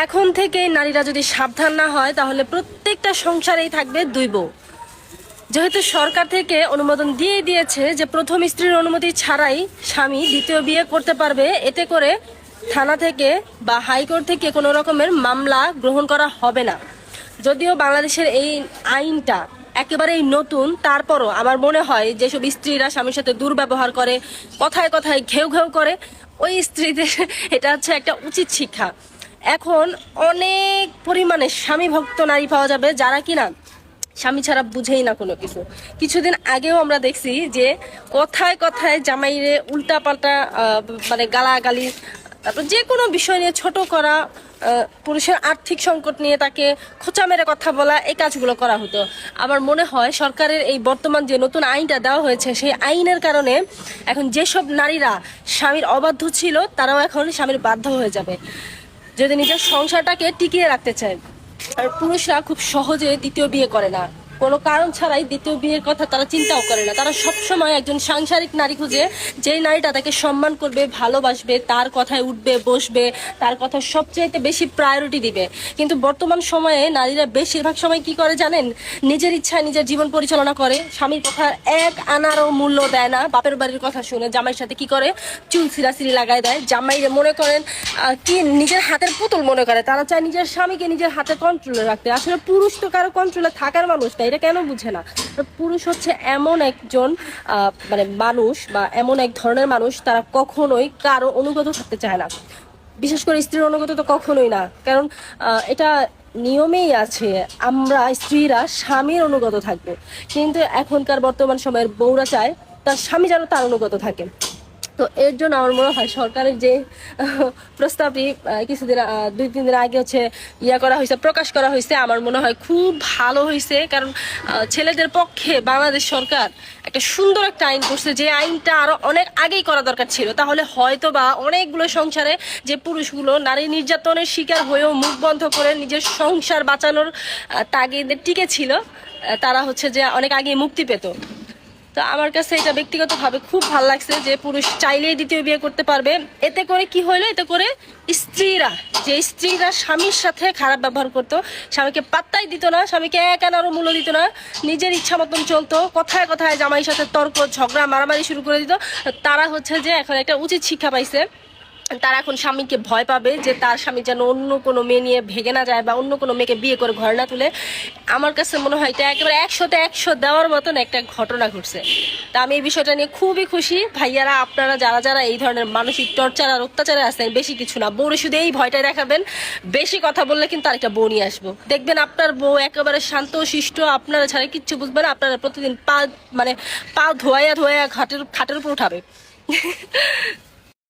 এখন থেকে নারীরা যদি সাবধান না হয়, তাহলে প্রত্যেকটা সংসারেই থাকবে দুই বউ। যেহেতু সরকার থেকে অনুমোদন দিয়ে দিয়েছে যে প্রথম স্ত্রীর অনুমতি ছাড়াই স্বামী দ্বিতীয় বিয়ে করতে পারবে, এতে করে থানা থেকে বা হাইকোর্ট থেকে কোনো রকমের মামলা গ্রহণ করা হবে না। যদিও বাংলাদেশের এই আইনটা একেবারেই নতুন, তারপরও আমার মনে হয় যেসব স্ত্রীরা স্বামীর সাথে দুর্ব্যবহার করে, কথায় কথায় ঘেউ ঘেউ করে, ওই স্ত্রীদের, এটা হচ্ছে একটা উচিত শিক্ষা। এখন অনেক পরিমাণে স্বামী ভক্ত নারী পাওয়া যাবে যারা কিনা স্বামী ছাড়া বুঝেই না কোনো কিছু। কিছুদিন আগেও আমরা দেখছি যে কথায় কথায় জামাইরে উল্টা পাল্টা মানে গালাগালি, তারপর যে কোনো বিষয় নিয়ে ছোট করা পুরুষের আর্থিক সংকট নিয়ে তাকে খোঁচা মেরে কথা বলা, এই কাজগুলো করা হতো। আমার মনে হয় সরকারের এই বর্তমান যে নতুন আইনটা দেওয়া হয়েছে, সেই আইনের কারণে এখন যেসব নারীরা স্বামীর অবাধ্য ছিল, তারাও এখন স্বামীর বাধ্য হয়ে যাবে। যদি নিজের সংসারটাকে টিকিয়ে রাখতে চায়। আর পুরুষরা খুব সহজে দ্বিতীয় বিয়ে করে না। কোনো কারণ ছাড়াই দ্বিতীয় বিয়ের কথা তারা চিন্তাও করে না। তারা সবসময় একজন সাংসারিক নারী খুঁজে যেই নারীটা তাকে সম্মান করবে, ভালোবাসবে, তার কথায় উঠবে, বসবে, তার কথা সবচাইতে বেশি প্রায়োরিটি দিবে। কিন্তু বর্তমান সময়ে নারীরা বেশিরভাগ সময় কি করে জানেন? নিজের ইচ্ছায় নিজের জীবন পরিচালনা করে, স্বামীর কথা এক আনারও মূল্য দেয় না। বাপের বাড়ির কথা শুনে জামাইয়ের সাথে কি করে? চুল সিরাসিরি লাগায় দেয়। জামাইরে মনে করেন কি নিজের হাতের পুতুল মনে করে। তারা চায় নিজের স্বামীকে নিজের হাতে কন্ট্রোলে রাখতে। আসলে পুরুষ তো কারও কন্ট্রোলে থাকার মানুষ না এটা কেন বুঝে না? পুরুষ হচ্ছে এমন একজন মানে মানুষ বা এমন এক ধরনের মানুষ তারা কখনোই কারও অনুগত থাকতে চায় না। বিশেষ করে স্ত্রীর অনুগত তো কখনোই না। কারণ এটা নিয়মেই আছে, আমরা স্ত্রীরা স্বামীর অনুগত থাকব। কিন্তু এখনকার বর্তমান সময়ের বউরা চায় তার স্বামী যেন তার অনুগত থাকে। তো এর জন্য আমার মনে হয় সরকারের যে প্রস্তাবটি কিছুদিন দুই, তিন দিন আগে হচ্ছে ইয়া করা হয়েছে, প্রকাশ করা হয়েছে, আমার মনে হয় খুব ভালো হয়েছে। কারণ ছেলেদের পক্ষে বাংলাদেশ সরকার একটা সুন্দর একটা আইন করছে, যে আইনটা আরও অনেক আগেই করা দরকার ছিল। তাহলে হয়তো বা অনেকগুলো সংসারে যে পুরুষগুলো নারী নির্যাতনের শিকার হয়েও মুখ বন্ধ করে নিজের সংসার বাঁচানোর তাগিদে টিকে ছিল তারা হচ্ছে যে অনেক আগে মুক্তি পেত। তো আমার কাছে এটা ব্যক্তিগতভাবে খুব ভালো লাগছে যে পুরুষ চাইলেই দ্বিতীয় বিয়ে করতে পারবে। এতে করে কি হইল? এতে করে স্ত্রীরা, যে স্ত্রীরা স্বামীর সাথে খারাপ ব্যবহার করতো, স্বামীকে পাত্তাই দিত না, স্বামীকে এক আনারও মূল্য দিত না, নিজের ইচ্ছা মতন চলতো, কথায় কথায় জামাইয়ের সাথে তর্ক, ঝগড়া, মারামারি শুরু করে দিত। তারা হচ্ছে যে এখন একটা উচিত শিক্ষা পাইছে। তারা এখন স্বামীকে ভয় পাবে যে তার স্বামী যেন অন্য কোনো মেয়ে নিয়ে ভেগে না যায় বা অন্য কোনো মেয়েকে বিয়ে করে ঘরে না তুলে। আমার কাছে মনে হয় এটা একেবারে একশোতে একশো দেওয়ার মতন একটা ঘটনা ঘটছে। তা আমি এই বিষয়টা নিয়ে খুবই খুশি। ভাইয়ারা, আপনারা যারা যারা এই ধরনের মানসিক টর্চার আর অত্যাচারে আছেন, বেশি কিছু না। বউরে শুধু এই ভয়টাই দেখাবেন, বেশি কথা বললে কিন্তু আরেকটা বউ নিয়ে আসব। দেখবেন আপনার বউ একেবারে শান্ত, শিষ্ট, আপনারা ছাড়া কিচ্ছু বুঝবেন আপনারা প্রতিদিন পা মানে পা ধোয়াইয়া ধোয়াইয়া খাটের খাটের উপর উঠাবে।